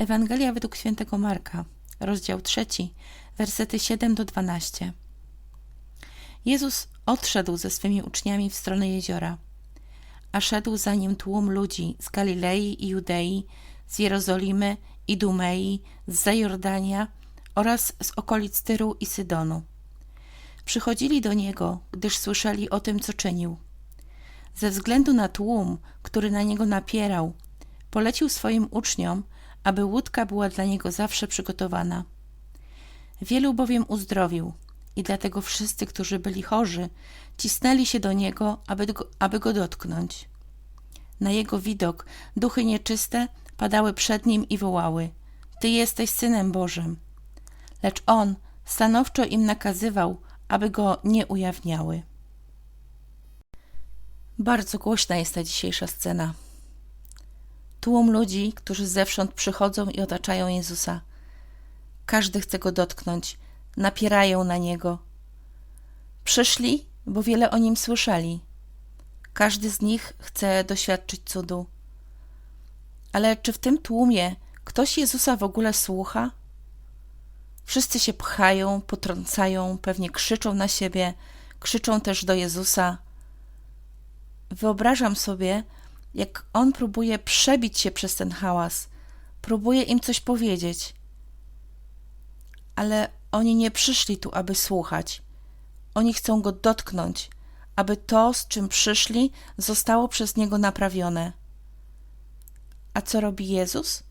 Ewangelia według świętego Marka, rozdział trzeci, wersety 7 do 12. Jezus odszedł ze swymi uczniami w stronę jeziora, a szedł za nim tłum ludzi z Galilei i Judei, z Jerozolimy i Dumei, z Zajordania oraz z okolic Tyru i Sydonu. Przychodzili do niego, gdyż słyszeli o tym, co czynił. Ze względu na tłum, który na niego napierał, polecił swoim uczniom, aby łódka była dla niego zawsze przygotowana. Wielu bowiem uzdrowił i dlatego wszyscy, którzy byli chorzy, cisnęli się do niego, aby go, aby go dotknąć. Na jego widok duchy nieczyste padały przed nim i wołały: Ty jesteś synem Bożym. Lecz on stanowczo im nakazywał, aby go nie ujawniały. Bardzo głośna jest ta dzisiejsza scena. Tłum ludzi, którzy zewsząd przychodzą i otaczają Jezusa. Każdy chce go dotknąć, napierają na niego. Przyszli, bo wiele o nim słyszeli. Każdy z nich chce doświadczyć cudu. Ale czy w tym tłumie ktoś Jezusa w ogóle słucha? Wszyscy się pchają, potrącają, pewnie krzyczą na siebie, krzyczą też do Jezusa. Wyobrażam sobie, jak on próbuje przebić się przez ten hałas, próbuje im coś powiedzieć. Ale oni nie przyszli tu, aby słuchać. Oni chcą go dotknąć, aby to, z czym przyszli, zostało przez niego naprawione. A co robi Jezus?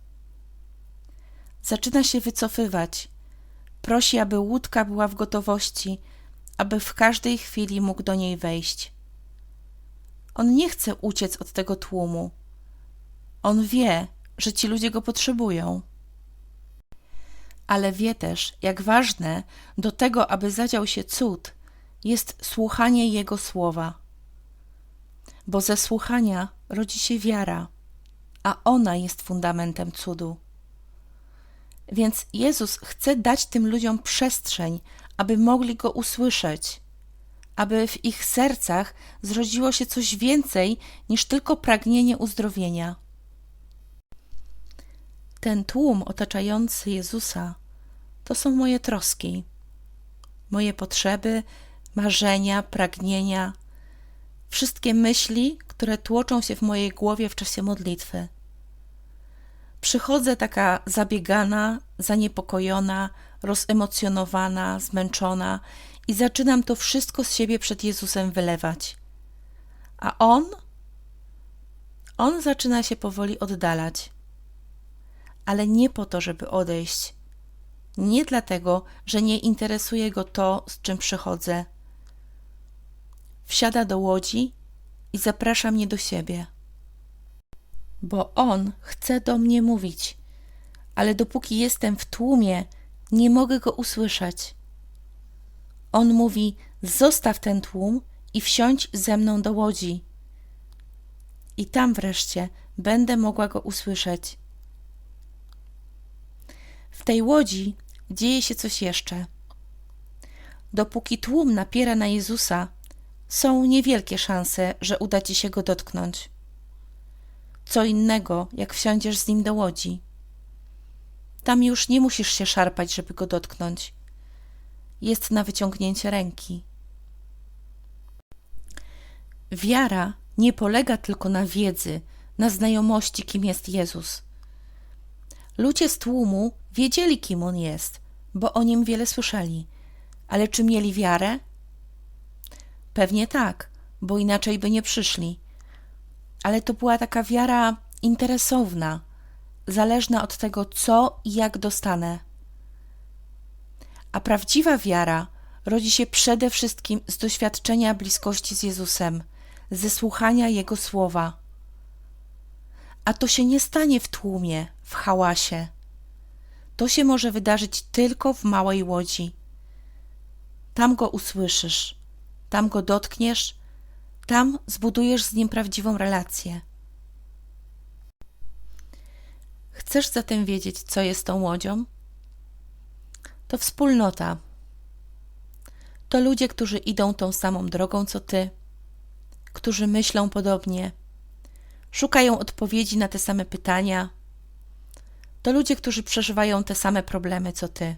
Zaczyna się wycofywać. Prosi, aby łódka była w gotowości, aby w każdej chwili mógł do niej wejść. On nie chce uciec od tego tłumu. On wie, że ci ludzie go potrzebują. Ale wie też, jak ważne do tego, aby zadział się cud, jest słuchanie Jego słowa. Bo ze słuchania rodzi się wiara, a ona jest fundamentem cudu. Więc Jezus chce dać tym ludziom przestrzeń, aby mogli go usłyszeć aby w ich sercach zrodziło się coś więcej niż tylko pragnienie uzdrowienia. Ten tłum otaczający Jezusa to są moje troski, moje potrzeby, marzenia, pragnienia, wszystkie myśli, które tłoczą się w mojej głowie w czasie modlitwy. Przychodzę taka zabiegana, zaniepokojona, rozemocjonowana, zmęczona i zaczynam to wszystko z siebie przed Jezusem wylewać. A on? On zaczyna się powoli oddalać. Ale nie po to, żeby odejść. Nie dlatego, że nie interesuje go to, z czym przychodzę. Wsiada do łodzi i zaprasza mnie do siebie. Bo on chce do mnie mówić, ale dopóki jestem w tłumie, nie mogę go usłyszeć. On mówi: Zostaw ten tłum i wsiądź ze mną do łodzi. I tam wreszcie będę mogła go usłyszeć. W tej łodzi dzieje się coś jeszcze. Dopóki tłum napiera na Jezusa, są niewielkie szanse, że uda ci się go dotknąć. Co innego, jak wsiądziesz z nim do łodzi. Tam już nie musisz się szarpać, żeby go dotknąć jest na wyciągnięcie ręki. Wiara nie polega tylko na wiedzy, na znajomości, kim jest Jezus. Ludzie z tłumu wiedzieli, kim on jest, bo o nim wiele słyszeli, ale czy mieli wiarę? Pewnie tak, bo inaczej by nie przyszli. Ale to była taka wiara interesowna, zależna od tego, co i jak dostanę. A prawdziwa wiara rodzi się przede wszystkim z doświadczenia bliskości z Jezusem, ze słuchania Jego słowa. A to się nie stanie w tłumie, w hałasie. To się może wydarzyć tylko w małej łodzi. Tam go usłyszysz, tam go dotkniesz, tam zbudujesz z nim prawdziwą relację. Chcesz zatem wiedzieć, co jest tą łodzią? To wspólnota. To ludzie, którzy idą tą samą drogą co ty, którzy myślą podobnie, szukają odpowiedzi na te same pytania, To ludzie, którzy przeżywają te same problemy co ty.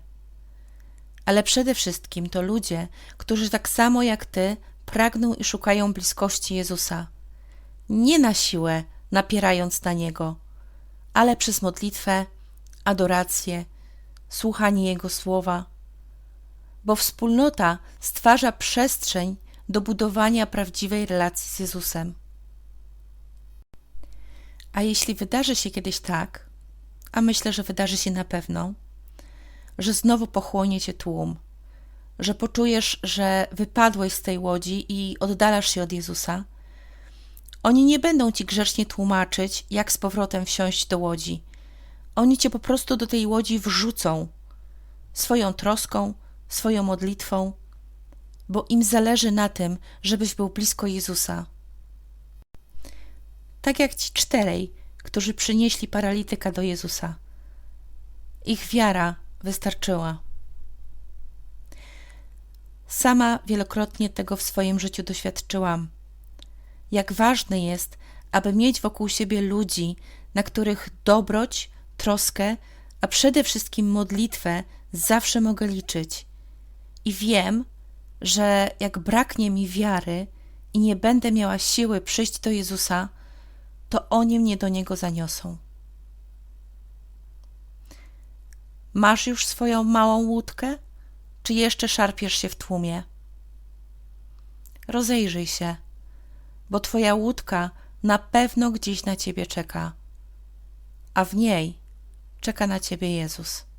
Ale przede wszystkim to ludzie, którzy tak samo jak ty pragną i szukają bliskości Jezusa. Nie na siłę, napierając na Niego, ale przez modlitwę, adorację, słuchanie Jego słowa, bo wspólnota stwarza przestrzeń do budowania prawdziwej relacji z Jezusem. A jeśli wydarzy się kiedyś tak, a myślę, że wydarzy się na pewno, że znowu pochłonie cię tłum, że poczujesz, że wypadłeś z tej łodzi i oddalasz się od Jezusa, oni nie będą ci grzecznie tłumaczyć, jak z powrotem wsiąść do łodzi. Oni cię po prostu do tej łodzi wrzucą swoją troską, swoją modlitwą, bo im zależy na tym, żebyś był blisko Jezusa. Tak jak ci czterej, którzy przynieśli paralityka do Jezusa. Ich wiara wystarczyła. Sama wielokrotnie tego w swoim życiu doświadczyłam. Jak ważne jest, aby mieć wokół siebie ludzi, na których dobroć, troskę, a przede wszystkim modlitwę zawsze mogę liczyć. I wiem, że jak braknie mi wiary i nie będę miała siły przyjść do Jezusa, to oni mnie do Niego zaniosą. Masz już swoją małą łódkę, czy jeszcze szarpiesz się w tłumie? Rozejrzyj się, bo Twoja łódka na pewno gdzieś na Ciebie czeka, a w niej czeka na Ciebie Jezus.